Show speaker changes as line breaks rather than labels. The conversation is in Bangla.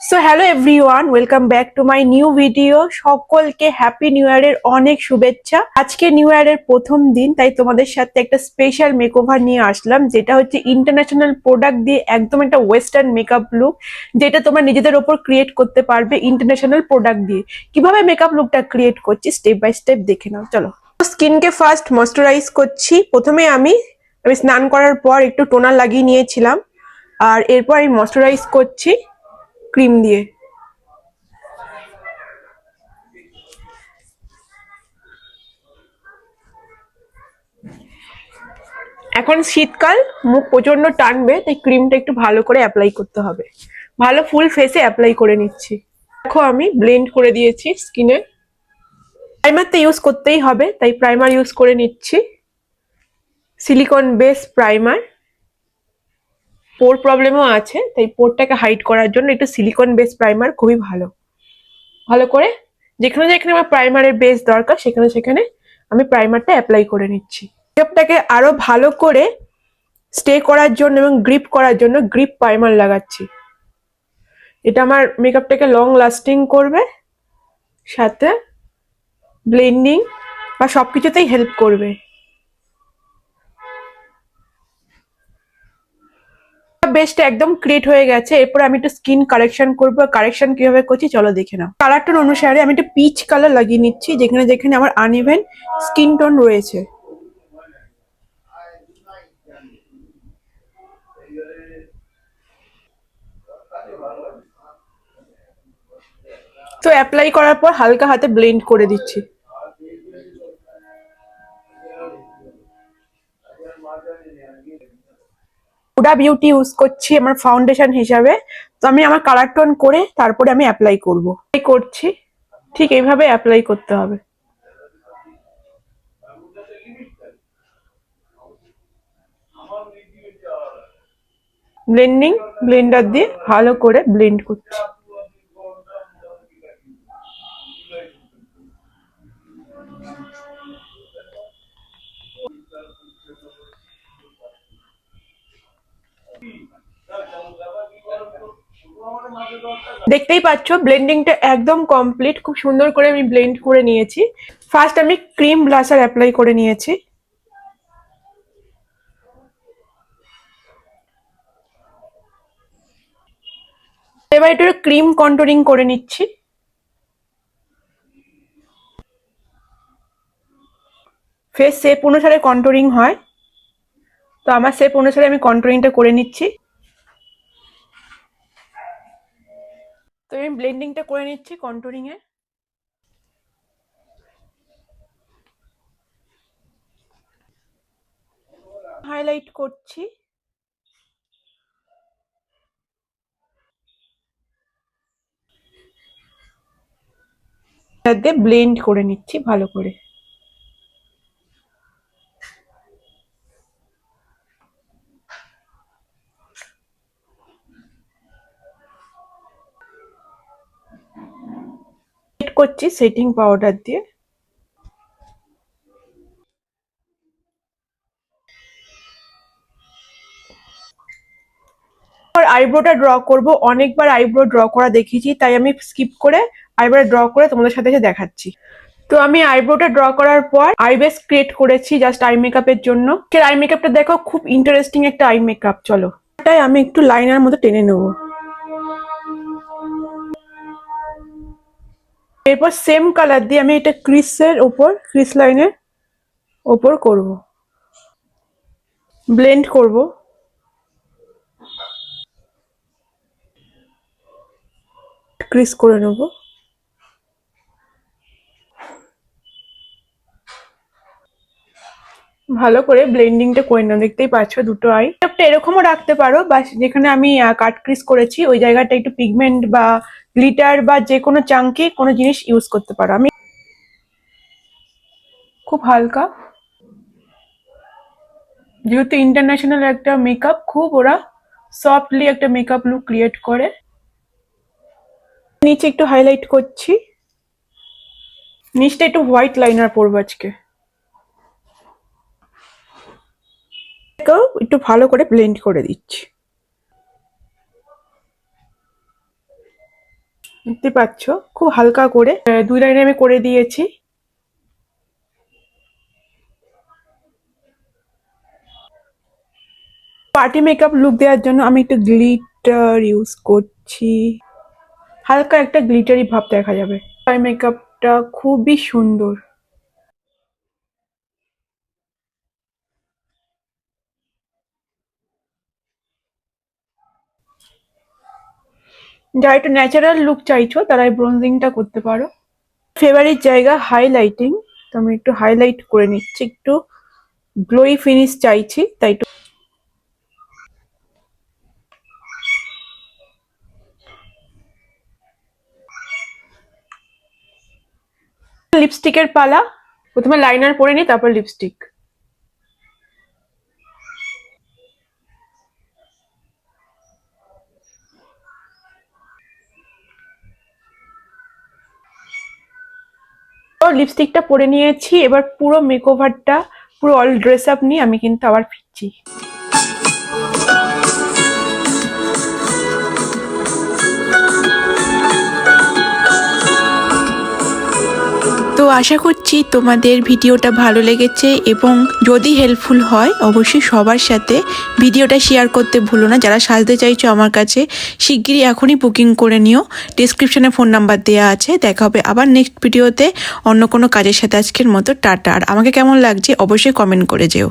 So hello everyone welcome back to my new video সকলকে হ্যাপি নিউ ইয়ারের অনেক শুভেচ্ছা। আজকে নিউ ইয়ারের প্রথম দিন, তাই তোমাদের সাথে একটা স্পেশাল মেকওভার নিয়ে আসলাম, যেটা হচ্ছে ইন্টারন্যাশনাল প্রোডাক্ট দিয়ে একদম একটা ওয়েস্টার্ন মেকআপ লুক যেটা তোমরা নিজেদের ওপর ক্রিয়েট করতে পারবে ইন্টারন্যাশনাল প্রোডাক্ট দিয়ে। কীভাবে মেকআপ লুকটা ক্রিয়েট করছি স্টেপ বাই স্টেপ দেখে নাও, চলো। স্কিনকে ফার্স্ট ময়শ্চারাইজ করছি। প্রথমে আমি আমি স্নান করার পর একটু টোনার লাগিয়ে নিয়েছিলাম, আর এরপর আমি ময়শ্চারাইজ করছি। ক্রিম দিয়ে। এখন শীতকাল, মুখ প্রচণ্ড টানবে, তাই ক্রিমটা একটু ভালো করে অ্যাপ্লাই করতে হবে। ভালো ফুল ফেসে অ্যাপ্লাই করে নিচ্ছি। দেখো আমি ব্লেন্ড করে দিয়েছি স্কিনে প্রাইমার তো ইউজ করতেই হবে, তাই প্রাইমার ইউজ করে নিচ্ছি। সিলিকন বেস প্রাইমার পোর প্রবলেমও আছে, তাই পোরটাকে হাইড করার জন্য একটু সিলিকন বেস প্রাইমার খুবই ভালো। ভালো করে যেখানে যেখানে আমার প্রাইমারের বেস দরকার, সেখানে সেখানে আমি প্রাইমারটা অ্যাপ্লাই করে নিচ্ছি। মেকআপটাকে আরও ভালো করে স্টে করার জন্য এবং গ্রিপ করার জন্য গ্রিপ প্রাইমার লাগাচ্ছি। এটা আমার মেকআপটাকে লং লাস্টিং করবে, সাথে ব্লেন্ডিং বা সব কিছুতেই হেল্প করবে। বেস্ট একদম ক্রিয়েট হয়ে গেছে। এরপর আমি একটু স্কিন কারেকশন করব। কারেকশন কীভাবে করছি চলো দেখে নাও। কালারটোন অনুসারে আমি একটু পিচ কালার লাগিয়ে নিচ্ছি, যেখানে যেখানে আমার আনইভেন স্কিন টোন রয়েছে। তো অ্যাপ্লাই করার পর হালকা হাতে ব্লেন্ড করে দিচ্ছি। হুডা বিউটি ইউজ করছি আমার ফাউন্ডেশন হিসাবে। তো আমি আমার কালার টোন করে তারপরে আমি অ্যাপ্লাই করব। করছি, ঠিক এইভাবে অ্যাপ্লাই করতে হবে। ব্লেন্ডিং ব্লেন্ডার দিয়ে ভালো করে ব্লেন্ড করছি। দেখতেই পাচ্ছ ব্লেন্ডিংটা একদম কমপ্লিট খুব সুন্দর করে আমি ব্লেন্ড করে নিয়েছি। ফার্স্ট আমি ক্রিম ব্লাশার অ্যাপ্লাই করে নিয়েছি। এবার একটু ক্রিম কন্টুরিং করে নিচ্ছি। ফেস শেপ অনুসারে কন্টুরিং হয়। তো আমার শেপ অনুসারে আমি কন্টুরিংটা করে নিচ্ছি। তো আমি ব্লেন্ডিংটা করে নিচ্ছি কন্ট্রোলিং এ হাইলাইট করছি ব্লেন্ড করে নিচ্ছি ভালো করে। করছি সেটিং পাউডার দিয়ে। আইব্রোটা ড্র করব। অনেকবার আইব্রো ড্র করা দেখিয়েছি, তাই আমি স্কিপ করে আইব্রো ড্র করে তোমাদের সাথে এসে দেখাচ্ছি। তো আমি আইব্রোটা ড্র করার পর আইবেস ক্রিয়েট করেছি জাস্ট আই মেকআপের জন্য। সে আই মেকআপটা দেখো, খুব ইন্টারেস্টিং একটা আই মেকআপ চলো। তাই আমি একটু লাইনার মতো টেনে নেব। এরপর সেম কালার দিয়ে আমি এটা ক্রিসের ওপর ক্রিস লাইনের ওপর করব। ব্লেন্ড করব। ক্রিস করে নেব। ভালো করে ব্লেন্ডিংটা করে নাও, দেখতেই পাচ্ছ দুটো আই এরকমও রাখতে পারো বা যেখানে আমি কাট ক্রিস করেছি, ওই জায়গাটা একটু পিগমেন্ট বা গ্লিটার বা যে কোনো চাঙ্কি কোনো জিনিস ইউজ করতে পারো। আমি খুব হালকা। যেহেতু ইন্টারন্যাশনাল একটা মেকআপ খুব ওরা সফটলি একটা মেকআপ লুক ক্রিয়েট করে। নিচে একটু হাইলাইট করছি। নিচটা একটু হোয়াইট লাইনার পরবো আজকে। একটু ভালো করে ব্লেন্ড করে দিচ্ছি। দেখতে পাচ্ছ? খুব হালকা করে দুই লাইনে আমি করে দিয়েছি। পার্টি মেকআপ লুক দেওয়ার জন্য আমি একটু গ্লিটার ইউজ করছি। হালকা একটা গ্লিটারি ভাব দেখা যাবে। আই মেকআপটা খুবই সুন্দর। যারা একটু ন্যাচারাল লুক চাইছো তারা এই ব্রোঞ্জিংটা করতে পারো। ফেভারিট জায়গা হাইলাইটিং তো আমি একটু হাইলাইট করে নিচ্ছি, একটু গ্লোই ফিনিশ চাইছি, তাই একটু লিপস্টিকের পালা। প্রথমে লাইনার পরে নিই তারপর লিপস্টিক লিপস্টিকটা পরে নিয়েছি, এবার পুরো মেকওভারটা পুরো অল ড্রেস আপ নিয়ে আমি কিন্তু আবার ফিরছি।
আশা করছি তোমাদের ভিডিওটা ভালো লেগেছে এবং যদি হেল্পফুল হয়, অবশ্যই সবার সাথে ভিডিওটা শেয়ার করতে ভুলো না। যারা সাজতে চাইছো আমার কাছে, শিগগিরই এখনই বুকিং করে নিও। ডিসক্রিপশানে ফোন নাম্বার দেওয়া আছে। দেখা হবে আবার নেক্সট ভিডিওতে অন্য কোনো কাজের সাথে আজকের মতো, টাটা। আর আমাকে কেমন লাগছে, অবশ্যই কমেন্ট করে যেও।